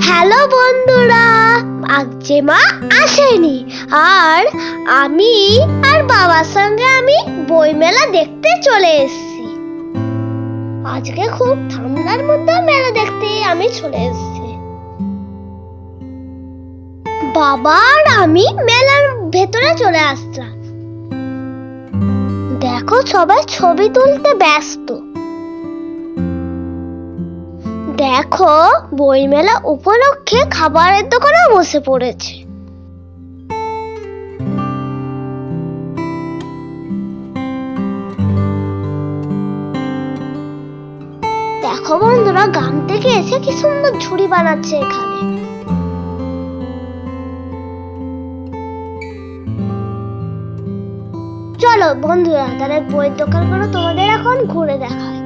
বন্ধুরা, আজ যে মা আসেনি। আর আমি আর বাবার সঙ্গে আমি বইমেলা দেখতে চলে এসেছি। আজকে খুব ঠান্ডার মধ্যে মেলা দেখতে আমি চলে এসেছি। বাবা আর আমি মেলার ভেতরে চলে আসলাম। দেখো সবাই ছবি তুলতে ব্যস্ত। দেখো, বইমেলা উপলক্ষে খাবারের দোকানে বসে পড়েছে। দেখো বন্ধুরা, গ্রাম থেকে এসে কি সুন্দর ঝুড়ি বানাচ্ছে এখানে। চলো বন্ধুরা, তাহলে বইয়ের দোকানগুলো তোমাদের এখন ঘুরে দেখায়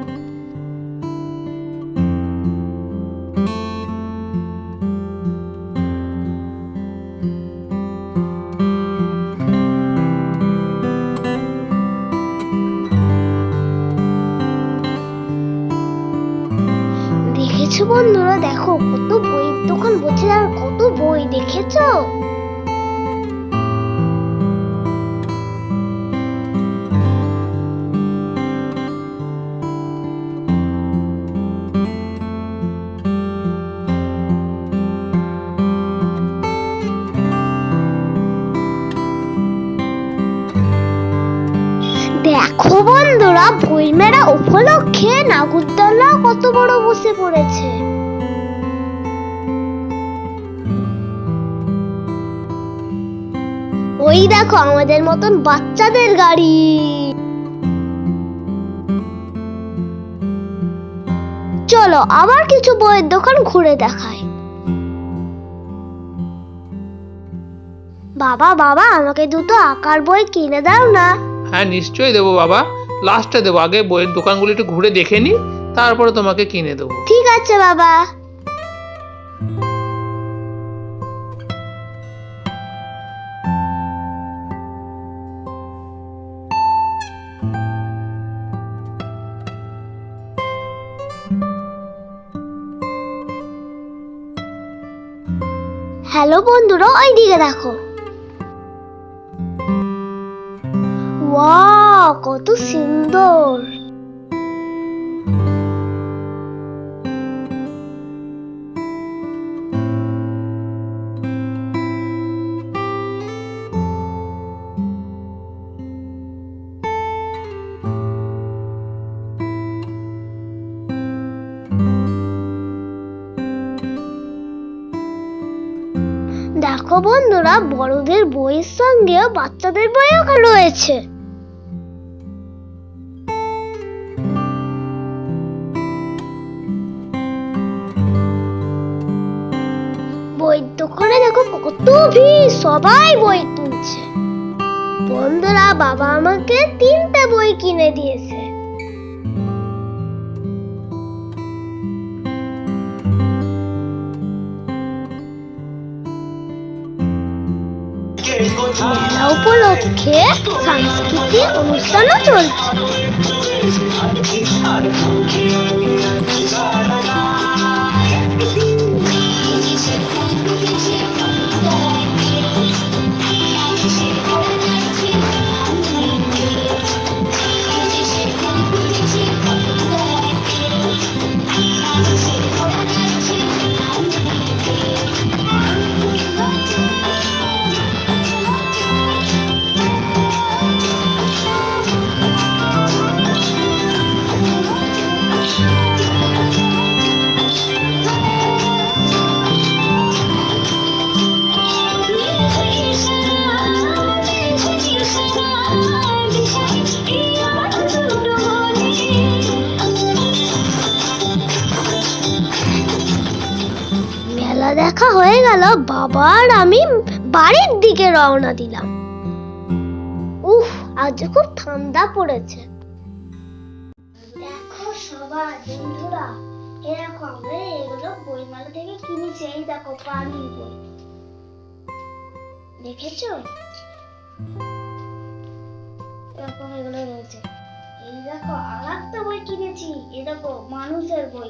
বন্ধুরা দেখো কত বই দোকান বসে আর কত বই দেখেছ? দেখো বন্ধুরা বইমেলা উপলক্ষে নাগরদোল্লা কত বড় বসে পড়েছে। ওই দেখো আমাদের মতন বাচ্চাদের গাড়ি। চলো আবার কিছু বইয়ের দোকান ঘুরে দেখায় বাবা বাবা, আমাকে দুটো আঁকার বই কিনে দাও না। হ্যাঁ নিশ্চয়ই দেবো বাবা। লাস্টে দেবো। আগে বইয়ের দোকানগুলো একটু ঘুরে দেখে নি, তারপরে তোমাকে কিনে দেবো। ঠিক আছে বাবা। হ্যালো বন্ধুরা, ওইদিকে দেখো। কত সুন্দর। দেখো বন্ধুরা বড়দের বইয়ের সঙ্গে বাচ্চাদের বইও রয়েছে। দোকানে দেখো কত ভিড়, সবাই বই কিনছে বন্ধুরা, বাবা আমাকে তিনটা বই কিনে দিয়েছে। মেলা উপলক্ষে সাংস্কৃতিক অনুষ্ঠানও চলছে। দেখা হয়ে গেল বাবা আর আমি বাড়ির দিকে রওনা দিলাম। উফ, আজ খুব ঠান্ডা পড়েছে। দেখো সবাই বন্ধুরা, এরকম এগুলো বইমেলা থেকে কিনেছি, এই দেখো পানির বই। দেখেছ? এরকম এগুলো রয়েছে। এই দেখো আর একটা বই কিনেছি দেখো মানুষের বই।